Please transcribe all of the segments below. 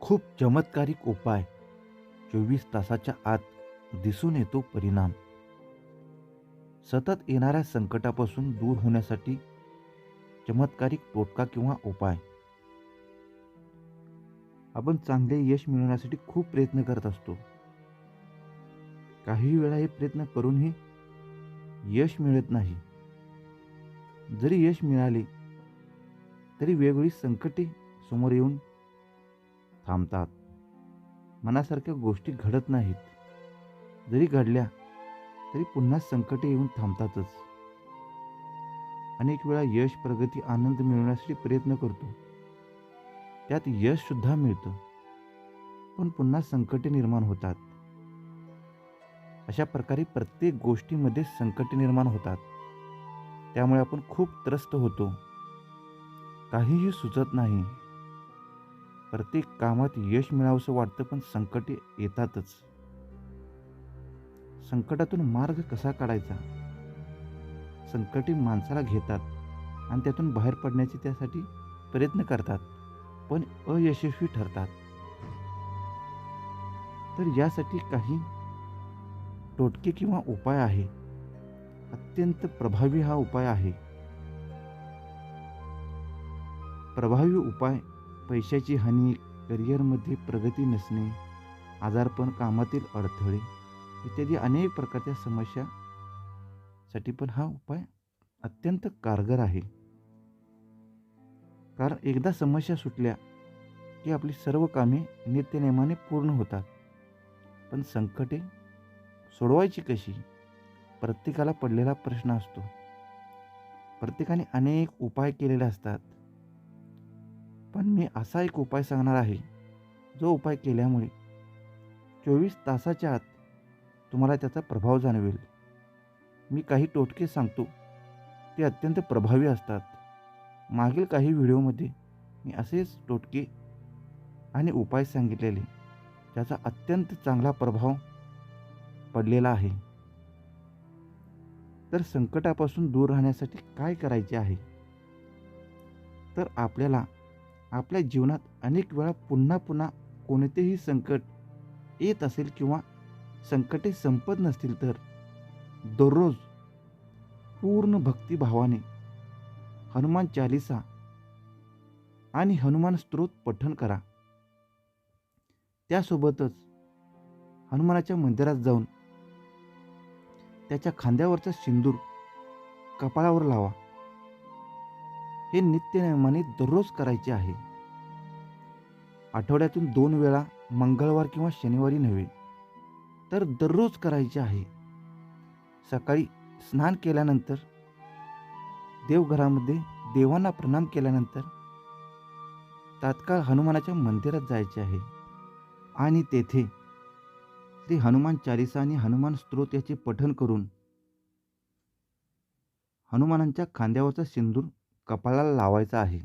खूप चमत्कारिक उपाय चोवीस तासाच्या आत दिसून येतो परिणाम. सतत येणाऱ्या संकटापासून दूर होण्यासाठी चमत्कारिक टोटका किंवा उपाय. आपण चांगले यश मिळवण्यासाठी खूप प्रयत्न करत असतो. काही वेळा हे प्रयत्न करूनही यश मिळत नाही. जरी यश मिळाले तरी वेगवेगळी संकटे समोर येऊन थांबतात. मनासारख्या गोष्टी घडत नाहीत. जरी घडल्या तरी पुन्हा संकटे येऊन थांबतातच. अनेक वेळा यश प्रगती आनंद मिळवण्यासाठी प्रयत्न करतो. त्यात यश सुद्धा मिळतं. पण पुन्हा संकटे निर्माण होतात. अशा प्रकारे प्रत्येक गोष्टीमध्ये संकटे निर्माण होतात. त्यामुळे आपण खूप त्रस्त होतो. काहीही सुचत नाही. प्रत्येक कामात यश मिळावंसं वाटतं पण संकटे येतातच. संकटातून मार्ग कसा काढायचा? संकटे माणसाला घेतात आणि त्यातून बाहेर पडण्याचे त्यासाठी प्रयत्न करतात पण अयशस्वी ठरतात. तर यासाठी काही टोटके किंवा उपाय आहे. अत्यंत प्रभावी हा उपाय आहे. प्रभावी उपाय पैशाची हानी करिअरमध्ये प्रगती नसणे आजारपण कामातील अडथळे इत्यादी अनेक प्रकारच्या समस्यासाठी पण हा उपाय अत्यंत कारगर आहे. कारण एकदा समस्या सुटल्या की आपली सर्व कामे नित्यनेमाने पूर्ण होतात. पण संकटे सोडवायची कशी? प्रत्येकाला पडलेला प्रश्न असतो. प्रत्येकाने अनेक उपाय केलेले असतात. पण मी असा एक उपाय सांगणार आहे. जो उपाय केल्यामुळे चोवीस तासाच्या आत तुम्हाला त्याचा प्रभाव जाणवेल. मी काही टोटके सांगतो. ते अत्यंत प्रभावी असतात. मागील काही व्हिडिओमध्ये मी असेच टोटके आणि उपाय सांगितलेले ज्याचा अत्यंत चांगला प्रभाव पडलेला आहे. तर संकटापासून दूर राहण्यासाठी काय करायचे आहे? तर आपल्याला आपल्या जीवनात अनेक वेळा पुन्हा पुन्हा कोणतेही संकट येत असेल किंवा संकटे संपत नसतील तर दररोज पूर्ण भक्तिभावाने हनुमान चालिसा आणि हनुमान स्त्रोत पठण करा. त्यासोबतच हनुमानाच्या मंदिरात जाऊन त्याच्या खांद्यावरचा सिंदूर कपाळावर लावा. हे नित्यनियमाने दररोज करायचे आहे. आठवड्यातून दोन वेळा मंगळवार किंवा शनिवारी नव्हे तर दररोज करायचे आहे. सकाळी स्नान केल्यानंतर देवघरामध्ये देवांना प्रणाम केल्यानंतर तात्काळ हनुमानाच्या मंदिरात जायचे आहे. आणि तेथे श्री हनुमान चालिसा आणि हनुमान स्तोत्र याचे पठण करून हनुमानांच्या खांद्यावरचा सिंदूर कपाळाला लावायचा आहे.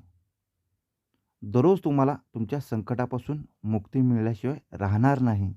दररोज तुम्हाला तुमच्या संकटापासून मुक्ती मिळाल्याशिवाय राहणार नाही.